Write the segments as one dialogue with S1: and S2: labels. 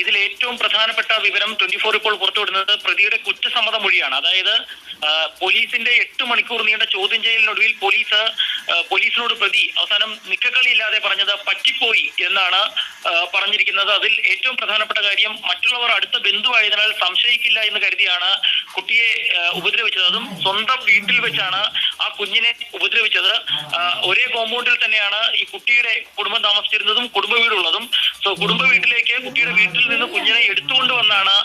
S1: ഇതിൽ ഏറ്റവും പ്രധാനപ്പെട്ട വിവരം ട്വന്റി ഫോർ ഇപ്പോൾ പുറത്തുവിടുന്നത് പ്രതിയുടെ കുറ്റസമ്മത മൊഴിയാണ് അതായത് പോലീസിന്റെ എട്ട് മണിക്കൂർ നീണ്ട ചോദ്യം ചെയ്യലിനൊടുവിൽ പോലീസ് പോലീസിനോട് പ്രതി അവസാനം നിക്കക്കളിയില്ലാതെ പറഞ്ഞത് പറ്റിപ്പോയി എന്നാണ് പറഞ്ഞിരിക്കുന്നത്. അതിൽ ഏറ്റവും പ്രധാനപ്പെട്ട കാര്യം മറ്റുള്ളവർ അടുത്ത ബന്ധുവായതിനാൽ സംശയിക്കില്ല എന്ന് കരുതിയാണ് കുട്ടിയെ ഉപദ്രവിച്ചത്. അതും സ്വന്തം വീട്ടിൽ വെച്ചാണ് ആ കുഞ്ഞിനെ ഉപദ്രവിച്ചത്. ഒരേ കോമ്പൗണ്ടിൽ തന്നെയാണ് ഈ കുട്ടിയുടെ കുടുംബം താമസിച്ചിരുന്നതും കുടുംബ വീടുള്ളതും. കുടുംബ വീട്ടിലേക്ക് കുട്ടിയുടെ വീട്ടിൽ നിന്ന് കുഞ്ഞിനെ എടുത്തുകൊണ്ട് വന്നാണ്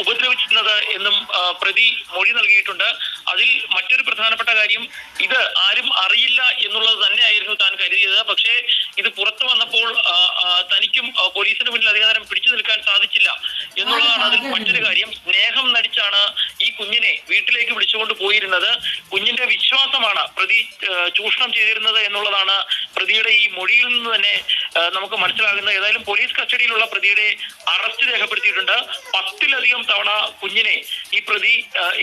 S1: ഉപദ്രവിച്ചിരുന്നത് എന്നും പ്രതി മൊഴി നൽകിയിട്ടുണ്ട്. അതിൽ മറ്റൊരു പ്രധാനപ്പെട്ട കാര്യം ഇത് ആരും അറിയില്ല എന്നുള്ളത് തന്നെയായിരുന്നു താൻ കരുതിയത്. പക്ഷേ ഇത് പുറത്തു വന്നപ്പോൾ തനിക്കും പോലീസിന് മുന്നിൽ അധികാരം പിടിച്ചു നിൽക്കാൻ സാധിച്ചില്ല എന്നുള്ളതാണ് അതിൽ മറ്റൊരു കാര്യം. സ്നേഹം നടിച്ചാണ് ഈ കുഞ്ഞിനെ വീട്ടിലേക്ക് വിളിച്ചുകൊണ്ട് പോയിരുന്നത്. കുഞ്ഞിന്റെ വിശ്വാസമാണ് പ്രതി ചൂഷണം ചെയ്തിരുന്നത് എന്നുള്ളതാണ് പ്രതിയുടെ ഈ മൊഴിയിൽ നിന്ന് തന്നെ നമുക്ക് മനസ്സിലാകുന്നത് ഏതായാലും പോലീസ് കസ്റ്റഡിയിലുള്ള പ്രതിയുടെ അറസ്റ്റ് രേഖപ്പെടുത്തിയിട്ടുണ്ട്. പത്തിലധികം തവണ കുഞ്ഞിനെ ഈ പ്രതി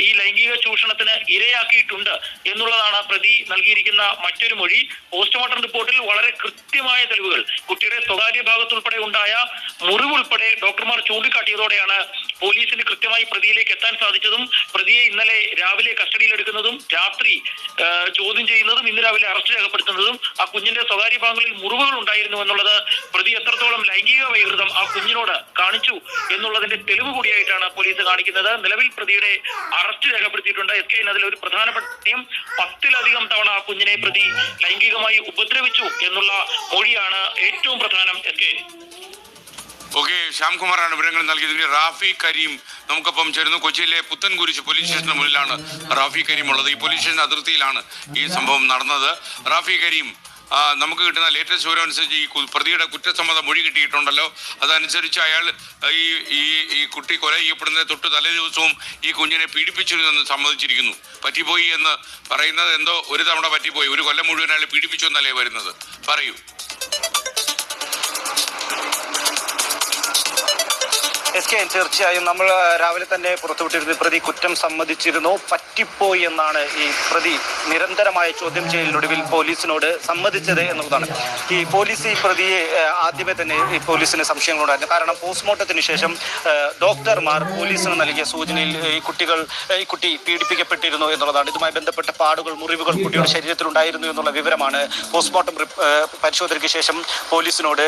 S1: ഈ ലൈംഗിക ചൂഷണത്തിന് ഇരയാക്കിയിട്ടുണ്ട് എന്നുള്ളതാണ് പ്രതി നൽകിയിരിക്കുന്ന മറ്റൊരു മൊഴി. പോസ്റ്റ്മോർട്ടം റിപ്പോർട്ടിൽ വളരെ കൃത്യമായ തെളിവുകൾ. കുട്ടിയുടെ സ്വകാര്യ ഭാഗത്തുൾപ്പെടെ ഉണ്ടായ മുറിവുൾപ്പെടെ ഡോക്ടർമാർ ചൂണ്ടിക്കാട്ടിയതോടെയാണ് പോലീസിന് കൃത്യമായി പ്രതിയിലേക്ക് എത്താൻ സാധിച്ചതും പ്രതിയെ ഇന്നലെ രാവിലെ കസ്റ്റഡിയിലെടുക്കുന്നതും രാത്രി ചോദ്യം ചെയ്യുന്നതും ഇന്ന് രാവിലെ അറസ്റ്റ് രേഖപ്പെടുത്തുന്നതും ആ കുഞ്ഞിന്റെ സ്വകാര്യ ഭാഗങ്ങളിൽ മുറിവുകൾ ഉണ്ടായിരുന്നു എന്നുള്ളത് പ്രതി എത്രത്തോളം ലൈംഗിക വൈകൃതം ആ കുഞ്ഞിനോട് കാണിച്ചു എന്നുള്ളതിന്റെ തെളിവ് കൂടിയായിട്ടാണ് പോലീസ് കാണിക്കുന്നത്. നിലവിൽ പ്രതിയുടെ അറസ്റ്റ് രേഖപ്പെടുത്തിയിട്ടുണ്ട്. എസ് കെ അതിൽ ഒരു പ്രധാനപ്പെട്ട പത്തിലധികം തവണ ആ കുഞ്ഞിനെ പ്രതി ലൈംഗികമായി ഉപദ്രവിച്ചു എന്നുള്ള മൊഴിയാണ് ഏറ്റവും പ്രധാനം. എസ് കെ
S2: ഓക്കെ ശ്യാംകുമാറാണ് വിവരങ്ങൾ നൽകിയത്. റാഫി കരീം നമുക്കൊപ്പം ചേരുന്നു. കൊച്ചിയിലെ പുത്തൻകുരിശ് പോലീസ് സ്റ്റേഷന് മുന്നിലാണ് റാഫി കരീം ഉള്ളത്. ഈ പോലീസ് സ്റ്റേഷൻ അതിർത്തിയിലാണ് ഈ സംഭവം നടന്നത്. റാഫി കരീം നമുക്ക് കിട്ടുന്ന ലേറ്റസ്റ്റ് വിവരം അനുസരിച്ച് ഈ പ്രതിയുടെ കുറ്റസമ്മത മൊഴി കിട്ടിയിട്ടുണ്ടല്ലോ. അതനുസരിച്ച് അയാൾ ഈ ഈ ഈ കുട്ടി കൊല ചെയ്യപ്പെടുന്ന തൊട്ട് തലേ ദിവസവും ഈ കുഞ്ഞിനെ പീഡിപ്പിച്ചിരുന്നു എന്ന് സമ്മതിച്ചിരിക്കുന്നു. പറ്റിപ്പോയി എന്ന് പറയുന്നത് എന്തോ ഒരു തവണ പറ്റിപ്പോയി. ഒരു കൊല്ലം മുഴുവൻ അയാൾ പീഡിപ്പിച്ചു എന്നല്ലേ വരുന്നത്? പറയൂ.
S3: എസ് കെ തീർച്ചയായും നമ്മൾ രാവിലെ തന്നെ പുറത്തുവിട്ടിരുന്ന പ്രതി കുറ്റം സമ്മതിച്ചിരുന്നു. പറ്റിപ്പോയി എന്നാണ് ഈ പ്രതി നിരന്തരമായ ചോദ്യം ചെയ്യലിനൊടുവിൽ പോലീസിനോട് സമ്മതിച്ചത് എന്നുള്ളതാണ്. ഈ പോലീസ് ഈ പ്രതിയെ ആദ്യമേ തന്നെ ഈ പോലീസിന് സംശയങ്ങളുണ്ടായിരുന്നു. കാരണം പോസ്റ്റ്മോർട്ടത്തിന് ശേഷം ഡോക്ടർമാർ പോലീസിന് നൽകിയ സൂചനയിൽ ഈ കുട്ടികൾ ഈ കുട്ടി പീഡിപ്പിക്കപ്പെട്ടിരുന്നു എന്നുള്ളതാണ്. ഇതുമായി ബന്ധപ്പെട്ട പാടുകൾ മുറിവുകൾ കുട്ടിയുടെ ശരീരത്തിൽ ഉണ്ടായിരുന്നു എന്നുള്ള വിവരമാണ് പോസ്റ്റ്മോർട്ടം പരിശോധനയ്ക്ക് ശേഷം പോലീസിനോട്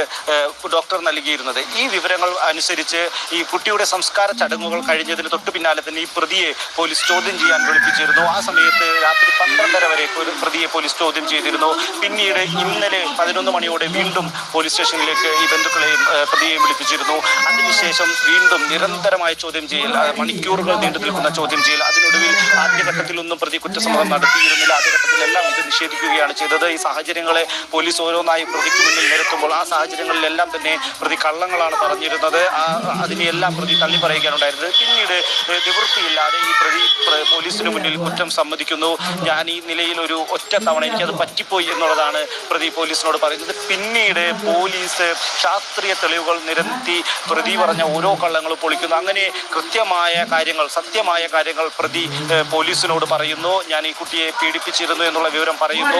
S3: ഡോക്ടർ നൽകിയിരുന്നത്. ഈ വിവരങ്ങൾ അനുസരിച്ച് കുട്ടിയുടെ സംസ്കാര ചടങ്ങുകൾ കഴിഞ്ഞതിന് തൊട്ടു പിന്നാലെ തന്നെ ഈ പ്രതിയെ പോലീസ് ചോദ്യം ചെയ്യാൻ വിളിപ്പിച്ചിരുന്നു. ആ സമയത്ത് രാത്രി പന്ത്രണ്ടര വരെ പ്രതിയെ പോലീസ് ചോദ്യം ചെയ്തിരുന്നു. പിന്നീട് ഇന്നലെ പതിനൊന്ന് മണിയോടെ വീണ്ടും പോലീസ് സ്റ്റേഷനിലേക്ക് ഈ ബന്ധുക്കളെയും പ്രതിയെയും വിളിപ്പിച്ചിരുന്നു. അതിനുശേഷം വീണ്ടും നിരന്തരമായ ചോദ്യം ചെയ്യൽ മണിക്കൂറുകൾ നീണ്ടു നിൽക്കുന്ന ചോദ്യം ചെയ്യൽ അതിനൊടുവിൽ ആദ്യഘട്ടത്തിലൊന്നും പ്രതി കുറ്റസമ്മതം നടത്തിയിരുന്നില്ല. ആദ്യഘട്ടത്തിലെല്ലാം ഇത് നിഷേധിക്കുകയാണ് ചെയ്തത്. ഈ സാഹചര്യങ്ങളെ പോലീസ് ഓരോന്നായി പ്രതിക്ക് മുന്നിൽ നിരത്തുമ്പോൾ ആ സാഹചര്യങ്ങളിലെല്ലാം തന്നെ പ്രതി കള്ളങ്ങളാണ് പറഞ്ഞിരുന്നത്. അതിനെയെല്ലാം പ്രതി തള്ളി പറയുകയാണുണ്ടായിരുന്നത്. പിന്നീട് നിവൃത്തിയില്ലാതെ ഈ പ്രതി പ്ര- പോലീസിന് മുന്നിൽ കുറ്റം സമ്മതിക്കുന്നു. ഞാൻ ഈ നിലയിൽ ഒരു ഒറ്റ തവണ എനിക്കത് പറ്റിപ്പോയി എന്നുള്ളതാണ് പ്രതി പോലീസിനോട് പറയുന്നത്. പിന്നീട് പോലീസ് ശാസ്ത്രീയ തെളിവുകൾ നിരത്തി പ്രതി പറഞ്ഞ ഓരോ കള്ളങ്ങളും പൊളിക്കുന്നു. അങ്ങനെ കൃത്യമായ കാര്യങ്ങൾ സത്യമായ കാര്യങ്ങൾ പ്രതി ഏഹ്, പോലീസിനോട് പറയുന്നു. ഞാൻ ഈ കുട്ടിയെ പീഡിപ്പിച്ചിരുന്നു എന്നുള്ള വിവരം പറയുന്നു.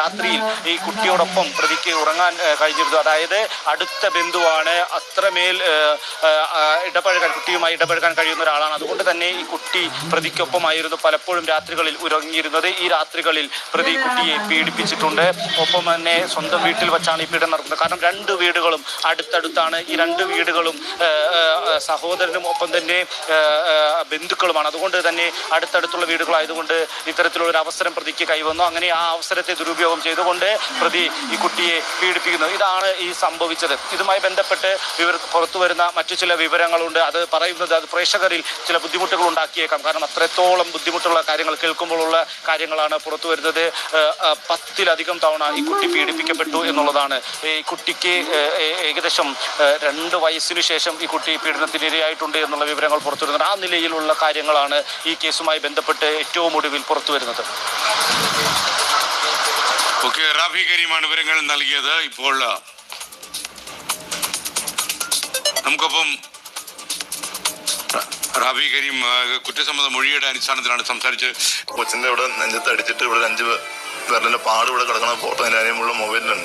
S3: രാത്രിയിൽ ഈ കുട്ടിയോടൊപ്പം പ്രതിക്ക് ഉറങ്ങാൻ കഴിഞ്ഞിരുന്നു. അതായത് അടുത്ത ബന്ധുവാണ് അത്രമേൽ ഇടപഴകാൻ കുട്ടിയുമായി ഇടപഴകാൻ കഴിയുന്ന ഒരാളാണ്. അതുകൊണ്ട് തന്നെ ഈ കുട്ടി പ്രതിക്കൊപ്പമായിരുന്നു പലപ്പോഴും രാത്രികളിൽ ഉറങ്ങിയിരുന്നത്. ഈ രാത്രികളിൽ പ്രതി കുട്ടിയെ പീഡിപ്പിച്ചിട്ടുണ്ട്. ഒപ്പം തന്നെ സ്വന്തം വീട്ടിൽ വെച്ചാണ് ഈ പീഡനം നടക്കുന്നത്. കാരണം രണ്ട് വീടുകളും അടുത്തടുത്താണ്. ഈ രണ്ട് വീടുകളും സഹോദരനും ഒപ്പം തന്നെ ബന്ധുക്കളുമാണ്. അതുകൊണ്ട് തന്നെ അടുത്തടുത്തുള്ള വീടുകളായതുകൊണ്ട് ഇത്തരത്തിലുള്ള ഒരു അവസരം പ്രതിക്ക് കൈവന്നു. അങ്ങനെ ആ അവസരത്തെ ദുരുപയോഗം ചെയ്തുകൊണ്ട് പ്രതി ഈ കുട്ടിയെ പീഡിപ്പിക്കുന്നു. ഇതാണ് ഈ സംഭവിച്ചത്. ഇതുമായി ബന്ധപ്പെട്ട് വിവർ പുറത്തു വരുന്ന മറ്റു ചില വിവരങ്ങളുണ്ട്. അത് പറയുന്നത് അത് പ്രേക്ഷകരിൽ ചില ബുദ്ധിമുട്ടുകൾ ഉണ്ടാക്കിയേക്കാം. കാരണം അത്രത്തോളം ബുദ്ധിമുട്ടുള്ള കാര്യങ്ങൾ കേൾക്കുമ്പോഴുള്ള കാര്യങ്ങളാണ് പുറത്തു വരുന്നത്. പത്തിലധികം തവണ ഈ കുട്ടി പീഡിപ്പിക്കപ്പെട്ടു എന്നുള്ളതാണ്. ഈ കുട്ടിക്ക് ഏകദേശം രണ്ട് വയസ്സിനു ശേഷം ഈ കുട്ടി പീഡനത്തിനിരയായിട്ടുണ്ട് എന്നുള്ള വിവരങ്ങൾ പുറത്തു വരുന്നുണ്ട്. ആ നിലയിലുള്ള കാര്യങ്ങളാണ് ഈ കേസുമായി ബന്ധപ്പെട്ട് ഏറ്റവും ഒടുവിൽ പുറത്തു വരുന്നത്.
S2: ഓക്കെ റാഫി കരീമാണ് വിവരങ്ങൾ നൽകിയത്. ഇപ്പോൾ നമുക്കൊപ്പം റാബി റാഫി കരീം കുറ്റസമ്മത മൊഴിയുടെ അടിസ്ഥാനത്തിലാണ് സംസാരിച്ച്
S4: കൊച്ചിന്റെ ഇവിടെ നെഞ്ചത്ത് അടിച്ചിട്ട് ഇവിടെ അഞ്ച് പേരുടെ പാട് ഇവിടെ കിടക്കുന്ന ഫോട്ടോ എന്റെ അതിനുള്ള മൊബൈലിലുണ്ട്.